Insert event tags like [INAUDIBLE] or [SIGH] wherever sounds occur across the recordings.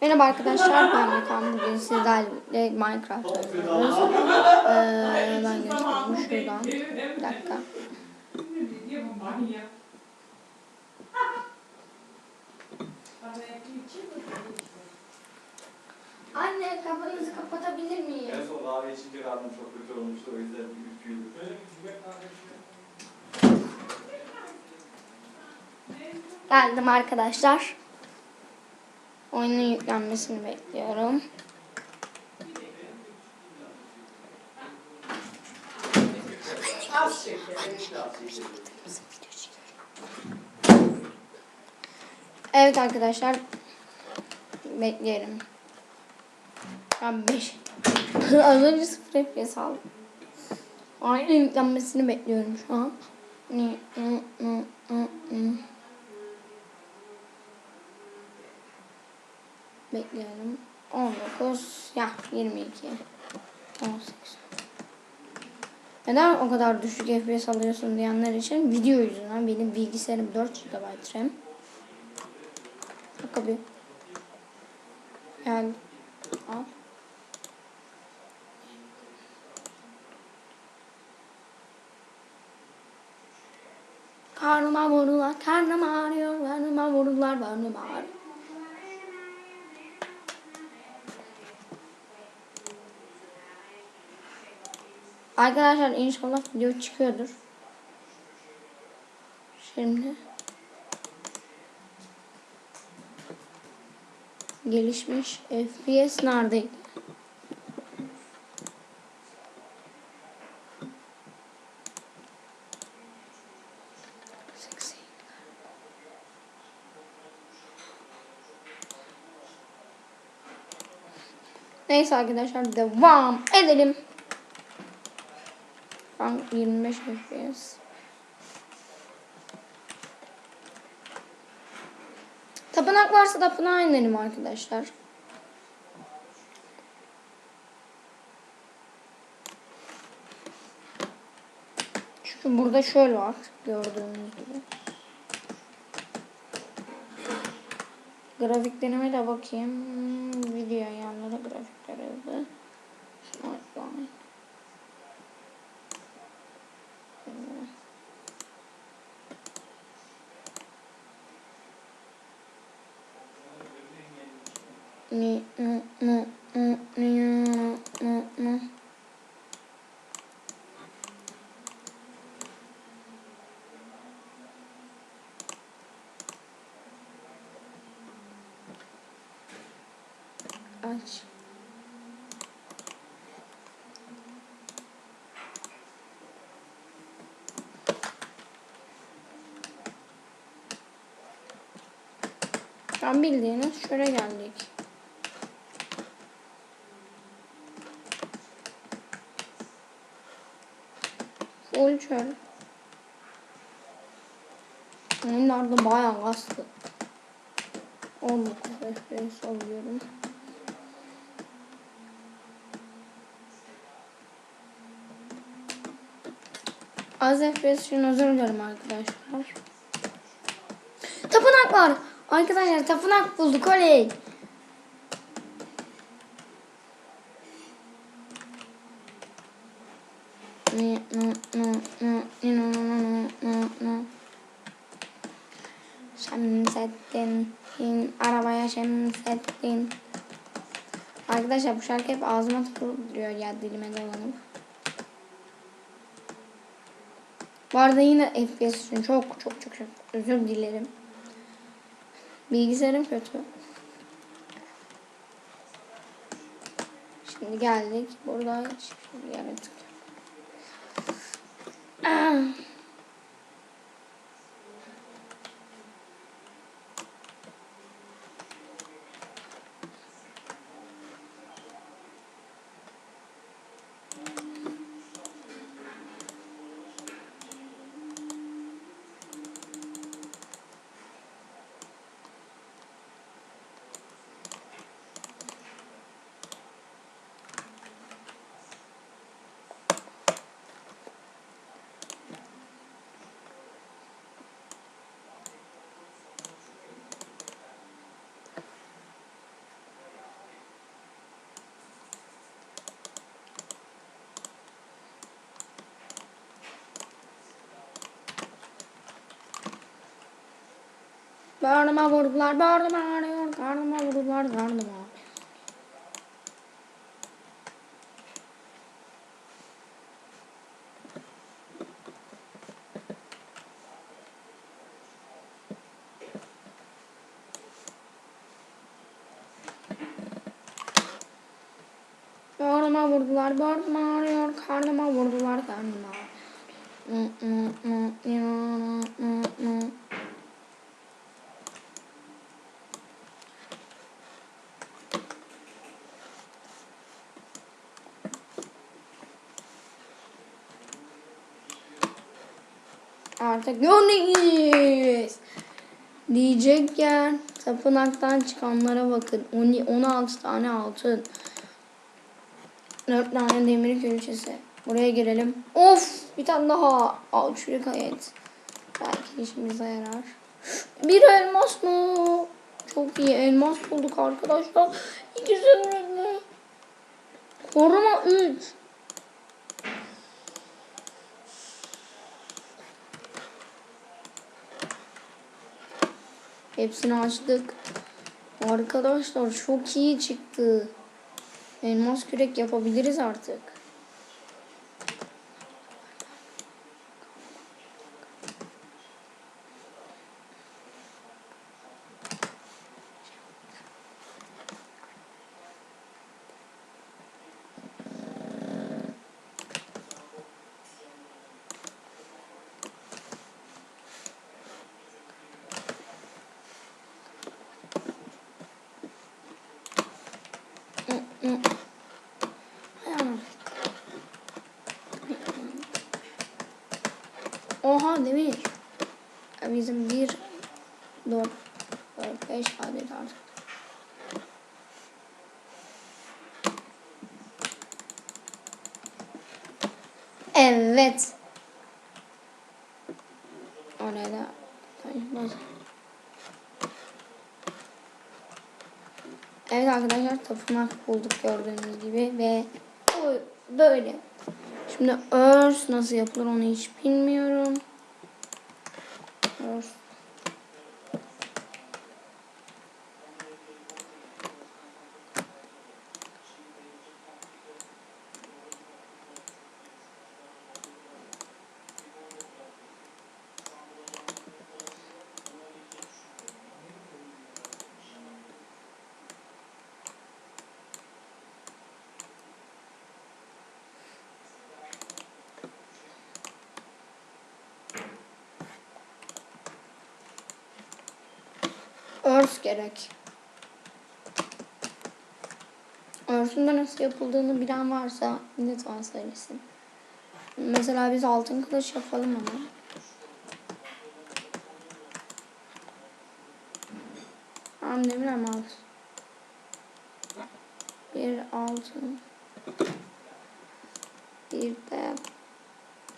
Merhaba arkadaşlar ben Mekan. Bugün sizlerle Minecraft oynuyoruz. Ee, ben göstereyim şuradan. Bir dakika. Anne kapınızı kapatabilir miyim? En son kahve içince karnım çok kötü olmuştu o yüzden bir ürküydüm. Geldim arkadaşlar. Oyunun yüklenmesini bekliyorum. Evet arkadaşlar. Bekleyelim. Ben 5. [LAUGHS] Az önce 0 FPS aldım. Aynı yüklenmesini bekliyorum şu an. Bekleyelim. 19 ya 22 18 Neden o kadar düşük FPS alıyorsun diyenler için video yüzünden benim bilgisayarım 4 GB RAM. Dakika bir. Gel. Al. Karnıma vurdular, karnım ağrıyor, karnıma vurdular, karnım ağrıyor. Arkadaşlar inşallah video çıkıyordur. Şimdi gelişmiş FPS neredeydi? Neyse arkadaşlar devam edelim. Ben 25 FPS. Tapınak varsa tapınağa inelim arkadaşlar. Çünkü burada şöyle var gördüğünüz gibi. Grafiklerime de bakayım. Video ayarları grafikler hızı. mi mu mu mu mu mu mu aç. Şu an bildiğiniz şöyle geldik. Full çöl. Oyunlarda bayağı kastı. 19 FPS alıyorum. Az FPS için özür dilerim arkadaşlar. Tapınak var. Arkadaşlar tapınak bulduk oley. Şemsettin in arabaya Şemsettin Arkadaşlar bu şarkı hep ağzıma tıkılıp duruyor ya dilime dolanıp. Bu arada yine FPS için çok çok çok çok özür dilerim. Bilgisayarım kötü. Şimdi geldik. Burada hiçbir yere tıklıyorum. Yeah. Karnıma vurdular, karnım ağrıyor, karnıma vurdular, karnım ağrıyor. Karnıma vurdular, karnım ağrıyor, karnıma vurdular, karnım ağrıyor. Artık Yonis diyecekken tapınaktan çıkanlara bakın. On- 16 tane altın. 4 tane demir külçesi. Buraya girelim. Of! Bir tane daha. Al şuraya kayıt. Belki işimize yarar. Bir elmas mı? Çok iyi elmas bulduk arkadaşlar. İki zümrütlü. Koruma 3. Hepsini açtık. Arkadaşlar çok iyi çıktı. Elmas kürek yapabiliriz artık. Oha demir. Bizim bir, dört, beş adet artık. Evet. Oraya da. Evet arkadaşlar tapınak bulduk gördüğünüz gibi ve böyle. Şimdi örs nasıl yapılır onu hiç bilmiyorum. Örs. Örs gerek. Örsün de nasıl yapıldığını bilen varsa lütfen söylesin. Mesela biz altın kılıç yapalım ama. Tamam demir alt. Bir altın. Bir de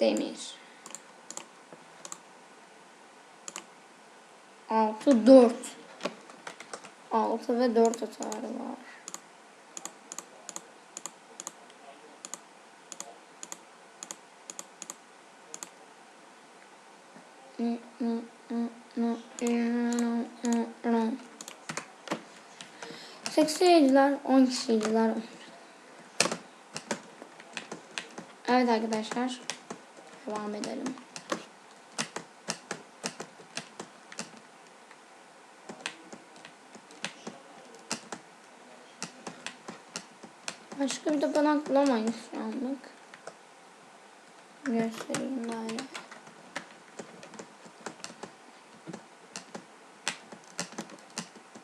demir. Altı dört. 6 ve 4 atarı var. Seksiyeciler 10 kişiydiler. Evet arkadaşlar. Devam edelim. Başka bir tapınak bulamayız şu anlık. Göstereyim böyle.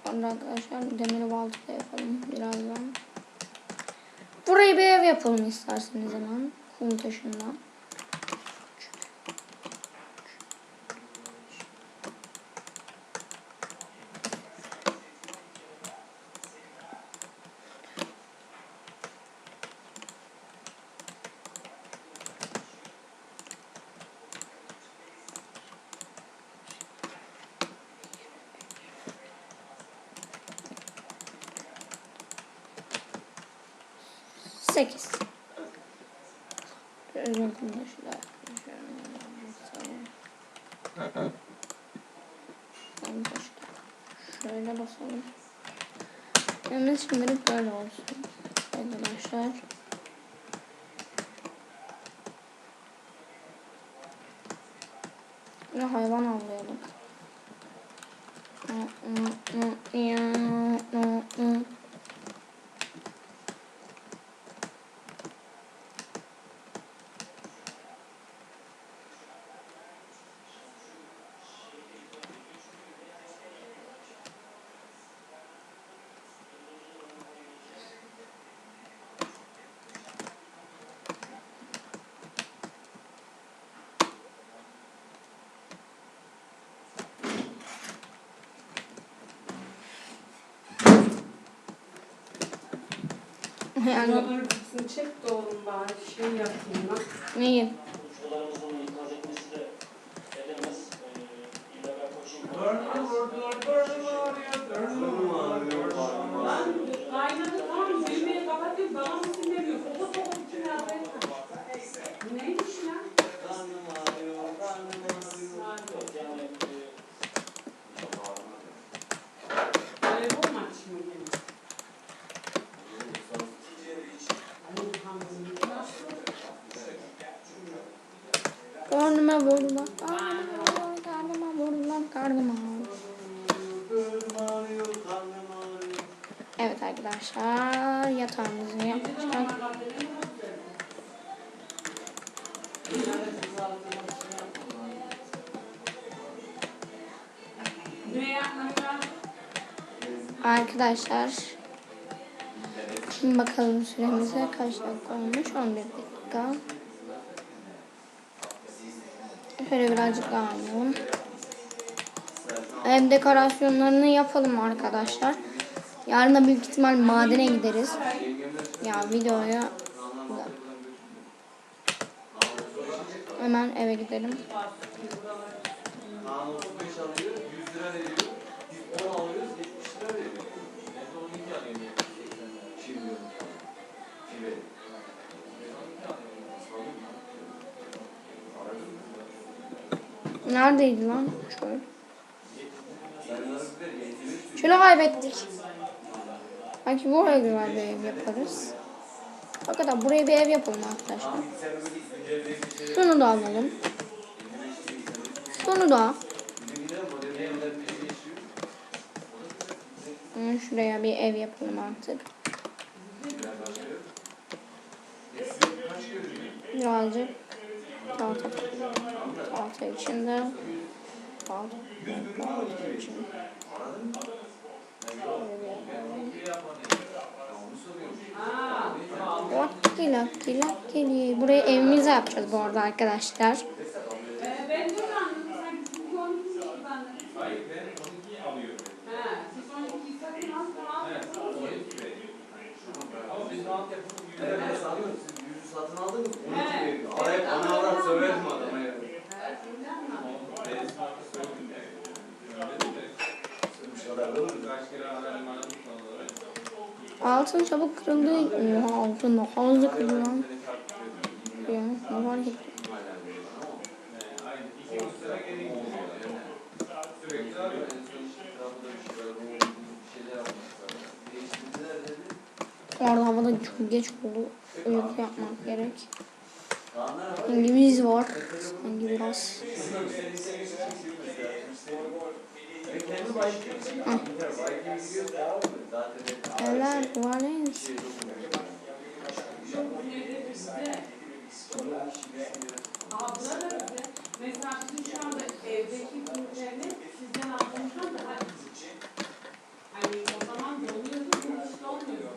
Sonra arkadaşlar demir balta da yapalım birazdan. Burayı bir ev yapalım isterseniz hemen. Kum taşından. Sekiz. Özür dilerim. Ben başka. Şöyle basalım. Evimiz şimdilik böyle olsun. Arkadaşlar. De hayvan avlayalım. Yani Bunların çek de oğlum bari şey yapayım lan. neyi? Arkadaşlar şimdi bakalım süremize kaç dakika olmuş 11 dakika. Şöyle birazcık daha oynayalım. Ev dekorasyonlarını yapalım arkadaşlar. Yarın da büyük ihtimal madene gideriz. Ya videoya hemen eve gidelim. Neredeydi lan? Şöyle. Sen nasıl ver? 73 Şunu kaybettik. Belki buraya güzel bir ev yaparız. Hakikaten buraya bir ev yapalım arkadaşlar. Şunu da alalım. Şunu da. Şuraya bir ev yapalım artık. Birazcık tahta, tahta içinde. Tahta, tahta içinde. Lucky lucky lucky. Buraya evimizi yapacağız bu arada arkadaşlar. Ben de anladım. Sen bizim konumuz yok bende. Hayır ben 12 alıyorum. He, siz 12'yi sakın al, tamam. Ama biz rahat yapıp Evet, ben sanıyorum siz yüzü satın aldınız mı? Ana avrat söverdim adama kadar. Altın çabuk kırıldı. Oha altın daha hızlı kırılıyor. Ya, ne. Değiştirdiler dedi. Orada havada çok geç oldu. Uyku yapmak gerek. Hangimiz var? Hangi biraz? Ben kendi bike'imi çekeyim. Bike'imi gidiyor tamam mı? Zaten Evler, Valens. şey dokunmuyor. Abla da bize, mesela bizim şu anda evdeki ürünlerini sizden aldığımızdan daha küçük. Hani o zaman doluyordu, bu işte olmuyor.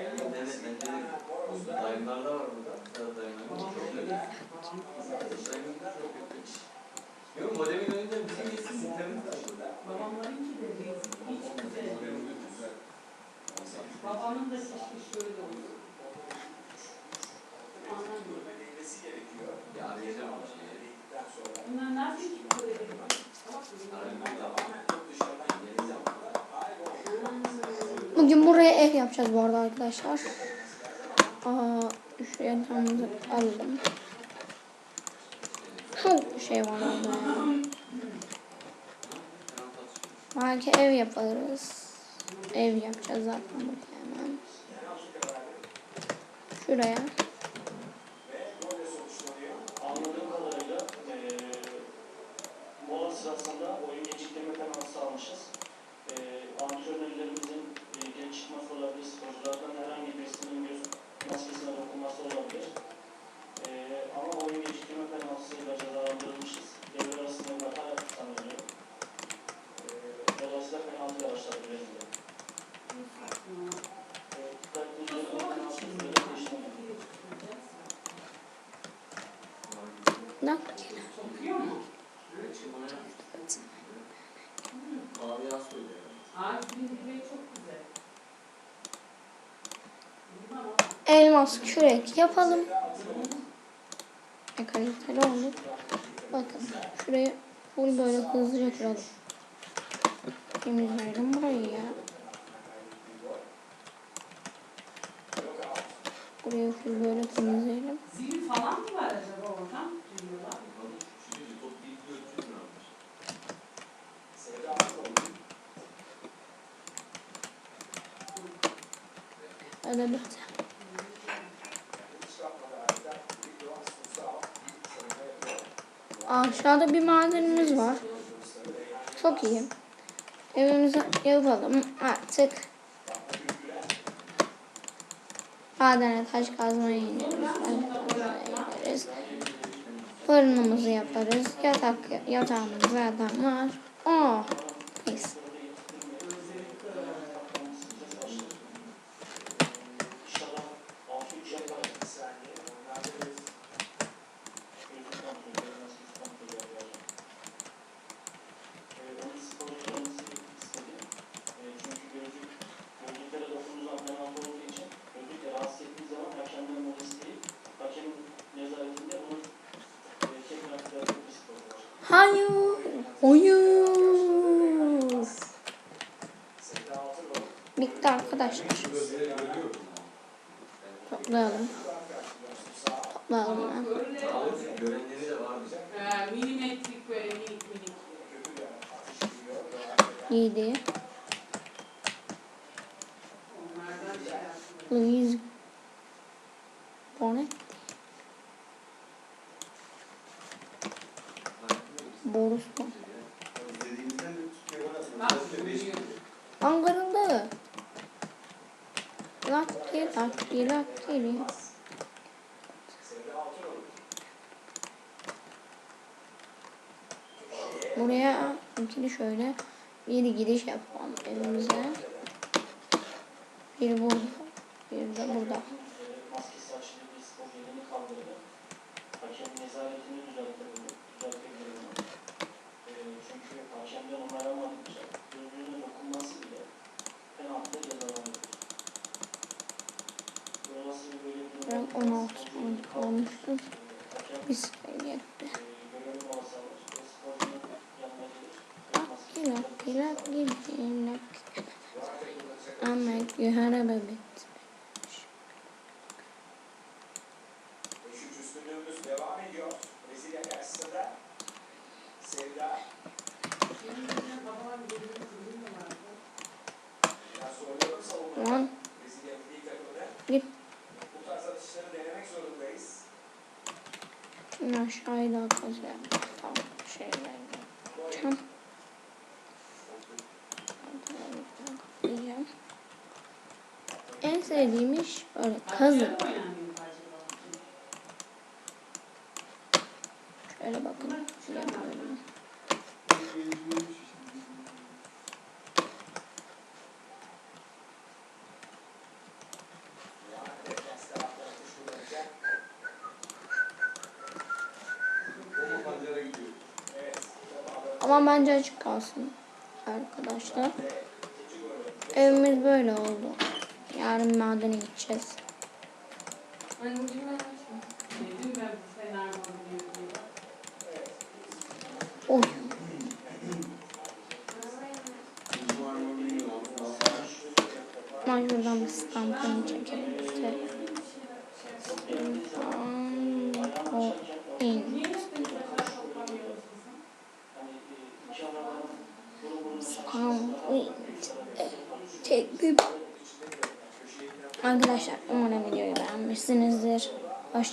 Evet bence de dayımlar da var burada. Sıra dayımlar çok kötü. Dayımlar çok kötü. Yok modemin önünde bizim yesin internet açıldı. Babamlarınki de hiç güzel. Babamın da keşke şöyle olsun. Anlamıyorum. Ya arayacağım ama böyle Bugün buraya ev yapacağız bu arada arkadaşlar. Aa, şu yatağımızı alalım. Çok şey var orada. Belki ev yaparız. Ev yapacağız zaten hemen. Şuraya. Elmas kürek yapalım. Ne kaliteli olur. Bakın şurayı full böyle hızlıca kıralım. Temizleyelim burayı ya. Burayı full böyle temizleyelim. Zil falan mı var acaba almış? Öyle bir Aşağıda bir madenimiz var. Çok iyi. Evimizi yapalım artık. Madene taş kazmaya ineriz. Fırınımızı yaparız. Yatak, yatağımız zaten var. Oh, mis. Hayır. Hayır. Bitti arkadaşlar. Toplayalım. Toplayalım. Milimetrik böyle minik minik. Yaptım. Louise Bonnet. Boris mu? Lucky, lucky, lucky. Buraya ikili şöyle bir giriş yapalım evimize. Biri burada, biri de burada. Durumda 16 sporcu elini almıştım. kaldırır. Hakem Bir saniye. görevi molası alır ve sporcunun yanına gelir. Lucky, şimdi aşağıya da atacağım. Tamam. Diyeceğim. En sevdiğim iş böyle kazı. Başka oynanıyor acaba? Şöyle bakın. Yapıyorum. Defans taraftan atış kullanacak. O pancara gidiyor. Evet. Ama bence açık kalsın arkadaşlar. Evimiz böyle oldu. Yarın madene gideceğiz. Diye. Oy. Ben şuradan bir stampını çekelim